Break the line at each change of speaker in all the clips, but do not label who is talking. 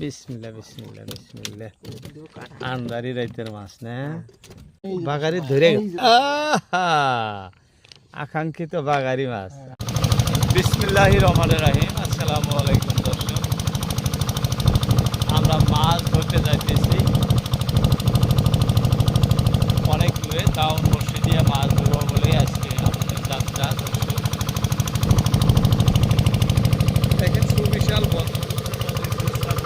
বিসমিল্লা বিসমিল্লা বিসমিল্লা আন্দারি রাইতের মাছ না? বাগারি ধরে! আকাঙ্ক্ষিত বাগারি মাছ। বিসমিল্লাহ রহমান রাহিম। আসসালামু আলাইকুম দর্শক আমরা মাছ ধরতে যাইতেছি অনেক দূরে টাউন বসে দিয়ে মাছ ধরবো বলে আজকে আমাদের যাত্রা দর্শক দেখেন সুবিশাল বন নদীর প্রস্তাব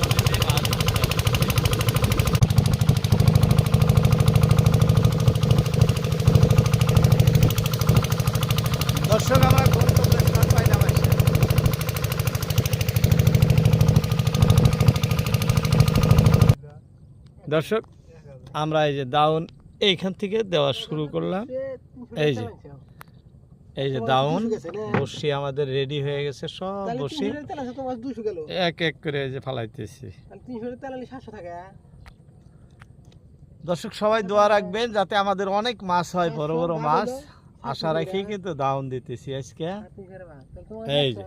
নদীতে মাছ ধরতে যাচ্ছি। দর্শক আমরা গন্তব্যের স্থান পাইলাম এসে। দর্শক আমরা এই যে দাউন এইখান থেকে দেওয়া শুরু করলাম। এই যে এই যে দাউন বসি আমাদের রেডি হয়ে গেছে সব বসি এক এক করে এই যে ফালাইতেছি। দর্শক সবাই দোয়া রাখবেন যাতে আমাদের অনেক মাছ হয় বড় বড় মাছ। আশা রাখি কিন্তু দাউন দিতেছি আজকে। এই যে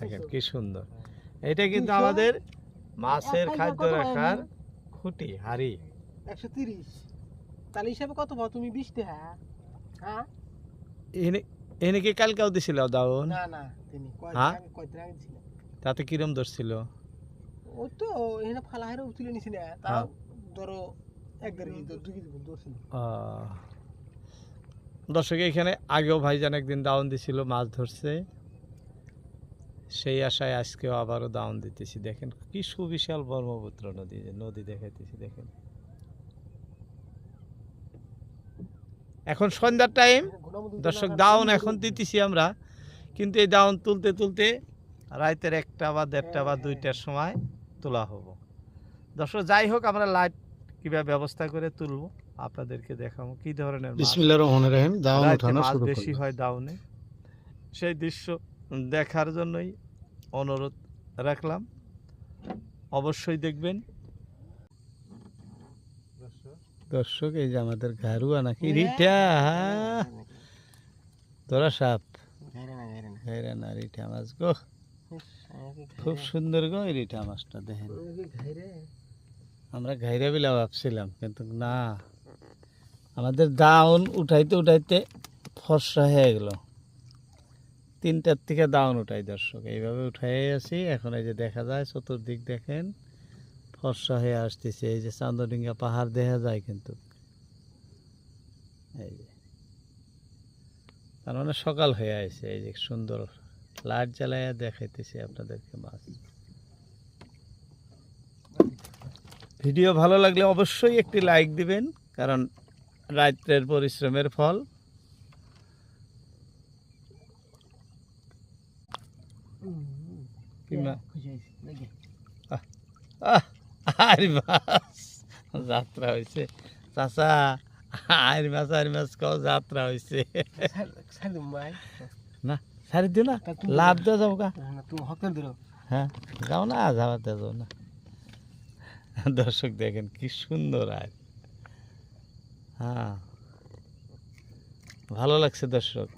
দেখেন কি সুন্দর। এটা কিন্তু আমাদের মাছের খাদ্য রাখার খুঁটি হাড়ি
একশো তিরিশ। তাহলে হিসাবে কত পাও? তুমি বিশ টাকা হ্যাঁ?
এনে এনে কি কালকেও দিছিল দাউন?
না না তিনি।
হ্যাঁ?
কয়দিন আগে কয়দিন আগে ছিল
তাতে কিরম ধরছিল
ও তো এখানে ফালা হারে তুলে নিছি না। তাও
হ্যাঁ।
ধরো এক দেড় কেজি দুই কেজি ধরছিল
আহ, দর্শক এখানে আগেও ভাইজান একদিন দাউন দিছিল মাছ ধরছে। সেই আশায় আজকেও আবারও দাউন দিতেছি দেখেন কি সুবিশাল ব্রহ্মপুত্র নদী যে নদী দেখাইতেছি দেখেন। এখন সন্ধ্যার টাইম দর্শক দাউন এখন দিতেছি আমরা কিন্তু এই দাউন তুলতে তুলতে রাতের একটা বা দেড়টা বা দুইটার সময় তোলা হব। দর্শক যাই হোক আমরা লাইট কীভাবে ব্যবস্থা করে তুলবো আপনাদেরকে দেখাবো কি ধরনের
বিসমিল্লাহির রহমানির রহিম দাওয়ান উঠানো শুরু
বেশি হয় দাউনে সেই দৃশ্য দেখার জন্যই অনুরোধ রাখলাম। অবশ্যই দেখবেন। দর্শক এই যে আমাদের ঘারুয়া নাকি? রিটা তোরা সাপ।
ঘাইরে না ঘাইরে না।
ঘাইরা না রিঠা মাছ গো। খুব সুন্দর গো এই রিঠা মাছটা দেখেন।
ঘাইরে
আমরা ঘাইরা বিলা ভাবছিলাম কিন্তু না। আমাদের দাউন উঠাইতে উঠাইতে ফর্সা হয়ে গেল। তিনটার থেকে দাউন উঠাই দর্শক। এইভাবে উঠাই আছি। এখন এই যে দেখা যায়, চতুর্দিক দেখেন, ফর্সা হয়ে আসতেছে। এই যে চান্দডিঙ্গা পাহাড় দেখা যায় কিন্তু। এই যে। তার মানে সকাল হয়ে আছে এই যে সুন্দর লাইট জ্বালাইয়া দেখাইতেছি আপনাদেরকে মাছ ভিডিও ভালো লাগলে অবশ্যই একটি লাইক দিবেন, কারণ রাত্রের পরিশ্রমের ফল। কিংবা আরে মাছ যাত্রা হয়েছে চাচা আর মাছ আর মাছ কও যাত্রা হয়েছে
ভাই।
সারি দিও না লাভ দেওয়া যাব কা।
তুমি হকের ধরো
হ্যাঁ যাও না যাওয়াতে যাও না। দর্শক দেখেন কি সুন্দর আর হ্যাঁ ভালো লাগছে দর্শক।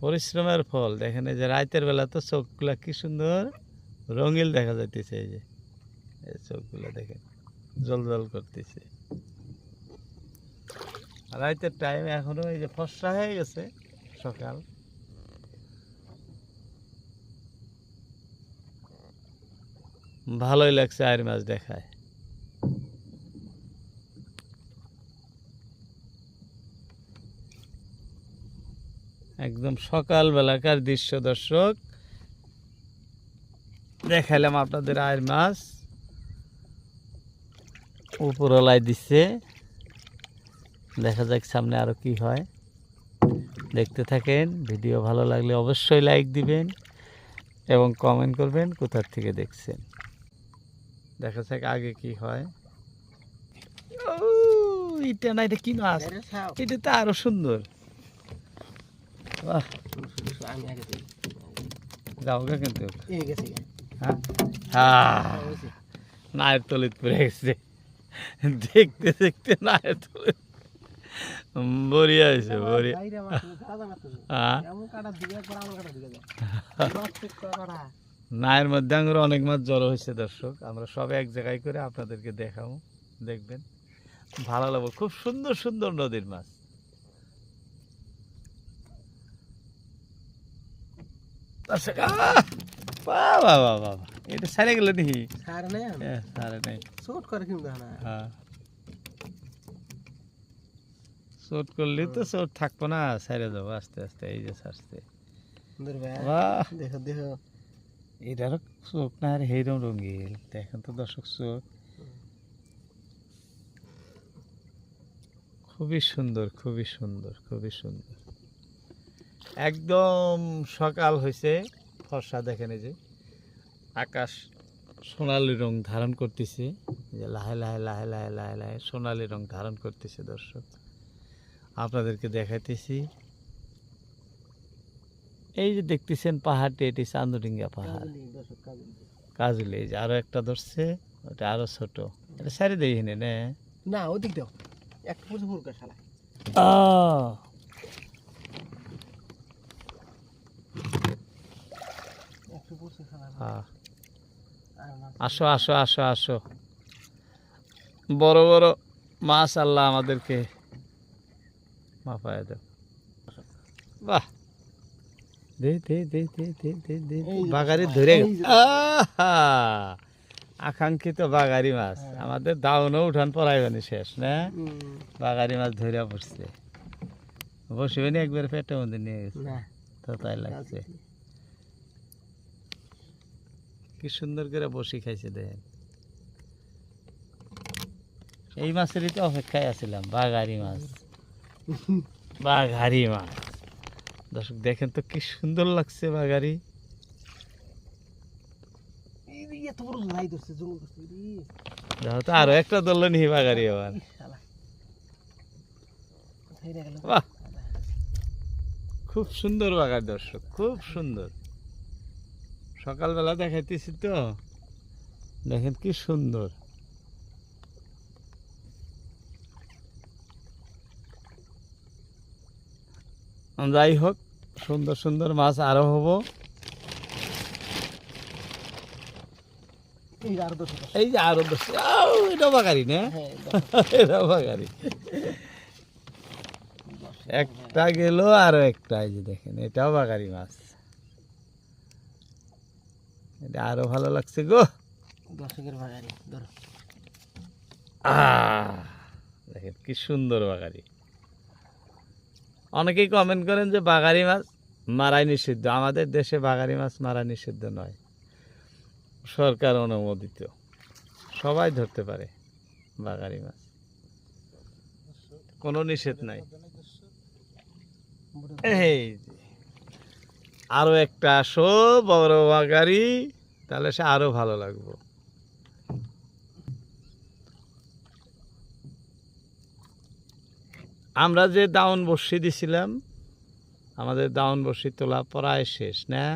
পরিশ্রমের ফল। দেখেন এই যে রাতের বেলা তো চোখগুলা কি সুন্দর রঙিল দেখা যাইতেছে এই যে। এই চোখগুলো দেখেন জল জল করতেছে। রাতের টাইম এখনও এই যে ফসা হয়ে গেছে সকাল। ভালোই লাগছে আর মাছ দেখায়। একদম সকাল বেলাকার দৃশ্য দর্শক। দেখাইলাম আপনাদের আয়ের মাছ। উপরলায় দিচ্ছে দেখা যাক সামনে আরও কি হয়। দেখতে থাকেন ভিডিও ভালো লাগলে অবশ্যই লাইক দিবেন এবং কমেন্ট করবেন কোথার থেকে দেখছেন। দেখা যাক আগে কি হয়। ও, এটা না এটা কি মাছ? এটা তো আরও সুন্দর। বাহ কিন্তু। হ্যাঁ। হ্যাঁ নায়ের তলিত পড়ে গেছে। দেখতে দেখতে নায়ের তলিত।
জানা তুমি।
হ্যাঁ। নায়ের মধ্যে আঙুর অনেক মাছ জড়ো হয়েছে, দর্শক। আমরা সব এক জায়গায় করে আপনাদেরকে দেখাবো, দেখবেন। ভালো লাগবে। খুব সুন্দর সুন্দর নদীর মাছ। দর্শক, আহ! বাহ, বাহ, বাহ, বাহ, বাহ। এটা সারে গেল নি
সার নেই
সারে নেই।
শোট করে কিন্তু না।
হ্যাঁ। চোট করলে তো থাকব না যাব আস্তে আস্তে এই যে সারছে।
দেখো দেখো।
চোখ না আর রঙিল দেখেন তো দর্শক চোখ খুবই সুন্দর খুবই সুন্দর খুবই সুন্দর। একদম সকাল হয়েছে ফর্সা দেখেন এই যে। আকাশ সোনালি রং ধারণ করতেছে। যে লাহে লাহে লাহে লাহে লাহে লাহে সোনালি রং ধারণ করতেছে দর্শক। আপনাদেরকে দেখাইতেছি। এই যে দেখতেছেন পাহাড়টি এটি চান্দুডিঙ্গা পাহাড়।
কাজলি
এই যে আরও একটা ধরছে ওটা আরও ছোট। এটা সারি দেই হিনে নে?
না ওদিক দাও। একটু শালা একটু পড়ছে শালা
আহ,
আর মাছ
আসো আসো আসো আসো। বড় বড় মাছ আল্লাহ আমাদেরকে মাপায় দাও। বাহ। দে দে দে দে দে দে দে
এই
বাগারি ধরে! আকাঙ্ক্ষিত বাগারি মাছ।
হ্যাঁ।
আমাদের দাউনও উঠান পড়াইবানি শেষ না? বাগারি মাছ ধরে পড়ছে বসবে নি একবার পেটের মধ্যে নিয়ে গেছে। তো তাই লাগছে। কি সুন্দর করে বসি খাইছে দেখেন। এই মাছেরই তো অপেক্ষায় আছিলাম বাগারি মাছ। বাঘারি মাছ। দর্শক দেখেন তো কি সুন্দর লাগছে বাগারি
এই যে এত বড় লাই ধরছে জঙ্গল ধরছে রে।
দেখো তো আরও একটা ধরলো নি বাগারি আবার। খুব সুন্দর বাগার দর্শক খুব সুন্দর। সকালবেলা দেখাইতেছি তো। দেখেন কি সুন্দর। যাই হোক সুন্দর সুন্দর মাছ আরও হব।
এই যে
আরও দশ এটা বাগারি না?
হ্যাঁ,
এটা বাগারি। একটা গেল আরও একটা এই যে দেখেন এটাও বাগারি মাছ। এটা আরও ভালো লাগছে গো।
দর্শকের বাগারি ধরো।
দেখেন কি সুন্দর বাগারি অনেকেই কমেন্ট করেন যে বাগারি মাছ মারাই নিষিদ্ধ। আমাদের দেশে বাগারি মাছ মারা নিষিদ্ধ নয়। সরকার অনুমোদিত। সবাই ধরতে পারে বাগারি মাছ। কোনো নিষেধ নাই। এই যে। আরও একটা আসো বড় বাগারি তাহলে সে আরও ভালো লাগবো। আমরা যে দাউন বসি দিছিলাম, আমাদের দাউন বসি তোলা প্রায় শেষ, না?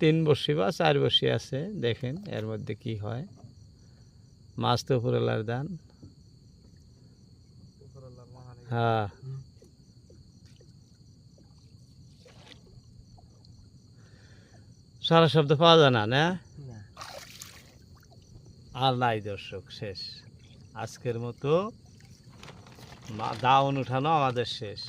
তিন বসি বা চার বসি আছে, দেখেন এর মধ্যে কি হয়। মাছ তো উপরওয়ালার দান। হ্যাঁ। সারা শব্দ পাওয়া যায় না না? আর নাই দর্শক শেষ। আজকের মতো দাউন উঠানো আমাদের শেষ।